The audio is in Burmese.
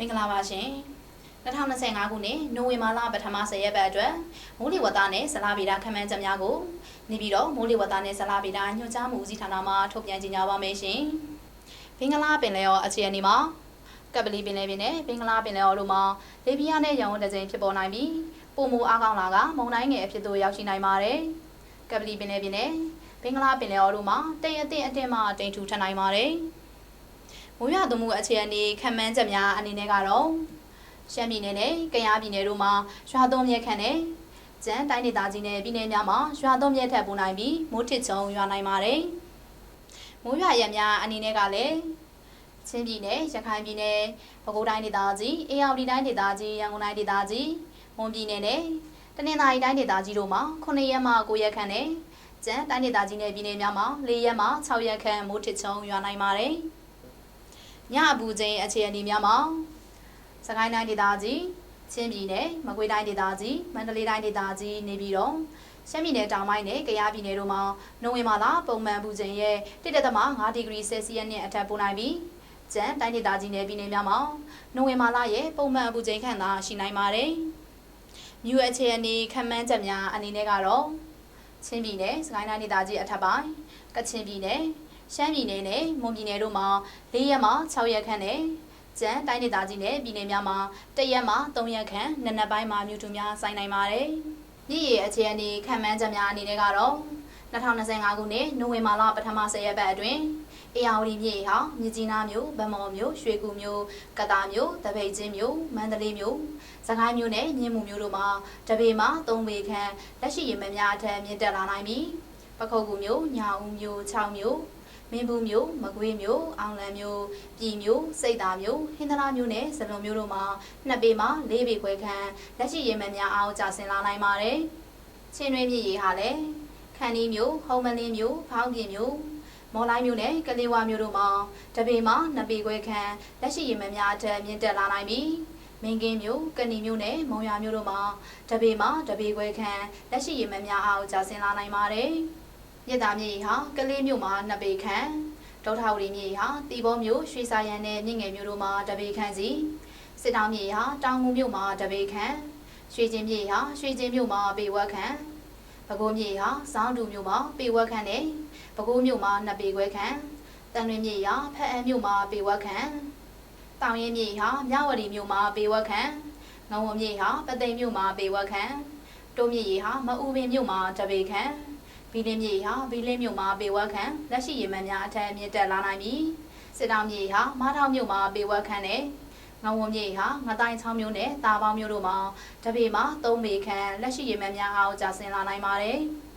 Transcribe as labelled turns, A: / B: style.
A: မင်္ဂလာပါရှင်2025ခုနှစ်နိုဝင်ဘာလပထမ10ရက်ပတ်အတွက်မိုးလေဝသနဲ့ဇလာဗေဒခန့်မှန်းချက်များကိုနေပြီးတော့မိုးလေဝသနဲ့ဇလာဗေဒညွှန်ကြားမှုဦးစီးဌာနမှထုတ်ပြန်ကြေညာပါမယ်ရှင်ဘင်္ဂလားပင်လယ်အော်အခြေအနေမှာကပလီပင်လယ်ပြင်နဲ့ဘင်္ဂလားပင်လယ်အော်တို့မှာလေပြင်းအားနဲ့ရောင်ဝန်းတစ်ကြိမ်ဖြစ်ပေါ်နိုင်ပြီးပုံမူအားကောင်းလာကမုန်တိုင်းငယ်အဖြစ်သို့ရောက်ရှိနိုင်ပါတယ်ကပလီပင်လယ်ပြင်နဲ့ဘင်္ဂလားပင်လယ်အော်တို့မှာတရအသင့်အတင်းမှတိမ်ထူထပ်နိုင်ပါတယ် မိုးရွာသွန်းမှုအခြေအနေခံမှန်းချက်များအနေနဲ့ကတော့ရှမ်းပြည်နယ်နဲ့ကယားပြည်နယ်တို့မှာရွာသွန်းမြက်ခန့်နဲ့ကျန်းတိုင်းဒေသကြီးနဲ့ပြည်နယ်များမှာရွာသွန်းမြက်ထက်ပူနိုင်ပြီးမိုးထစ်ချုံရွာနိုင်ပါတယ်။မိုးရွာရများအနေနဲ့ကလည်းချင်းပြည်နယ်ရခိုင်ပြည်နယ်ပဲခူးတိုင်းဒေသကြီးအေရဝတီတိုင်းဒေသကြီးရန်ကုန်တိုင်းဒေသကြီးမွန်ပြည်နယ်နဲ့တနင်္သာရီတိုင်းဒေသကြီးတို့မှာ9ရက်မှ9ရက်ခန့်နဲ့ကျန်းတိုင်းဒေသကြီးနဲ့ပြည်နယ်များမှာ4ရက်မှ6ရက်ခန့်မိုးထစ်ချုံရွာနိုင်ပါတယ်။ ညအပူချိန်အခြေအနေများမှာစကိုင်းတိုင်းဒေသကြီးချင်းပြည်နယ်မကွေးတိုင်းဒေသကြီးမန္တလေးတိုင်းဒေသကြီးနေပြည်တော်ရှမ်းပြည်နယ်တောင်ပိုင်းနဲ့ကယားပြည်နယ်တို့မှာနိုဝင်ဘာလပုံမှန်ပူချိန်ရဲ့1.5ဒီဂရီဆယ်စီယပ်နဲ့အထက်ပိုနိုင်ပြီးကျန်းတိုင်းဒေသကြီးနယ်ပြည်နယ်များမှာနိုဝင်ဘာလရဲ့ပုံမှန်အပူချိန်ခန့်သာရှိနိုင်ပါတယ်။မြူအခြေအနေခံမှန်းချက်များအနေနဲ့ကတော့ချင်းပြည်နယ်စကိုင်းတိုင်းဒေသကြီးအထက်ပိုင်းကချင်ပြည်နယ် ရှမ်းပြည်နယ်နဲ့မွန်ပြည်နယ်တို့မှာ၄ရက်မှ6ရက်ခန့်နဲ့ကျန်းတိုင်းဒေသကြီးနဲ့ပြည်နယ်များမှာ၁ရက်မှ3ရက်ခန့်နံနက်ပိုင်းမှာမြူတူများဆိုင်နိုင်ပါတယ်။မြစ်ရေအခြေအနေခံမှန်းချက်များအနေနဲ့ကတော့2025ခုနှစ်နိုဝင်ဘာလပထမ10ရက်ပတ်အတွင်းအေယာဝတီမြို့ဟာမြကြီးနားမြို့ဗမော်မြို့ရွှေကူမြို့ကတာမြို့တပိတ်ချင်းမြို့မန္တလေးမြို့စကိုင်းမြို့နဲ့မြင်းမူမြို့တို့မှာတပေမှာ3ပေခန့်လက်ရှိရေမများအထက်မြင့်တက်လာနိုင်ပြီးပခုတ်ကူမြို့ညာဦးမြို့6မြို့ မင်းဘူးမြို့မကွေးမြို့အောင်လံမြို့ပြည်မြို့စိတ်သာမြို့ဟင်္သာရမြို့နဲ့စလုံမြို့တို့မှာ2ပေမှာ4ပေခွဲခန့်လက်ရှိရေမများအောင်ကျဆင်းလာနိုင်ပါတယ်ချင်းတွင်းမြစ်ရေဟာလည်းခန်းဒီမြို့ဟုံးမလင်းမြို့ဖောင်းပြင်မြို့မော်လိုက်မြို့နဲ့ကလေးဝါမြို့တို့မှာတပေမှာ2ပေခွဲခန့်လက်ရှိရေမများအထက်မြင့်တက်လာနိုင်ပြီးမင်းကင်းမြို့ကဏီမြို့နဲ့မုံရွာမြို့တို့မှာတပေမှာတပေခွဲခန့်လက်ရှိရေမများအောင်ကျဆင်းလာနိုင်ပါတယ်။ မြစ်သားမြေဟာကလေးမြို့မှာ2ပေခန့်ဒေါထဝတီမြေဟာတီဘောမြို့ရွှေစာရန်နဲ့မြင့်ငယ်မြို့တို့မှာတပေခန့်စီစစ်တောင်းမြေဟာတောင်ငူမြို့မှာတပေခန့်ရွှေချင်းမြေဟာရွှေချင်းမြို့မှာပေဝက်ခန့်ပဲခူးမြေဟာစောင်းတူမြို့မှာပေဝက်ခန့်နဲ့ပဲခူးမြို့မှာ2ပေခွဲခန့်တန်လွင်မြေဟာဖက်အံမြို့မှာပေဝက်ခန့်တောင်ရင်မြေဟာမြဝတီမြို့မှာပေဝက်ခန့်ငဝုံမြေဟာပသိမ်မြို့မှာပေဝက်ခန့်တိုးမြေဟာမအူပင်မြို့မှာတပေခန့် ဘီလင်းမြေဟာဘီလင်းမြို့မှာပေဝက်ခန့်လက်ရှိရေမှန်များအထက်အမြင့်တက်လာနိုင်ပြီးစစ်တောင်မြေဟာမားထောင်မြို့မှာပေဝက်ခန့်နဲ့ငဝုံမြေဟာငတိုင်းချောင်းမြို့နဲ့တာပေါင်းမြို့တို့မှာတပေမှာ3ပေခန့်လက်ရှိရေမှန်များအောင်ကျဆင်းလာနိုင်ပါတယ်။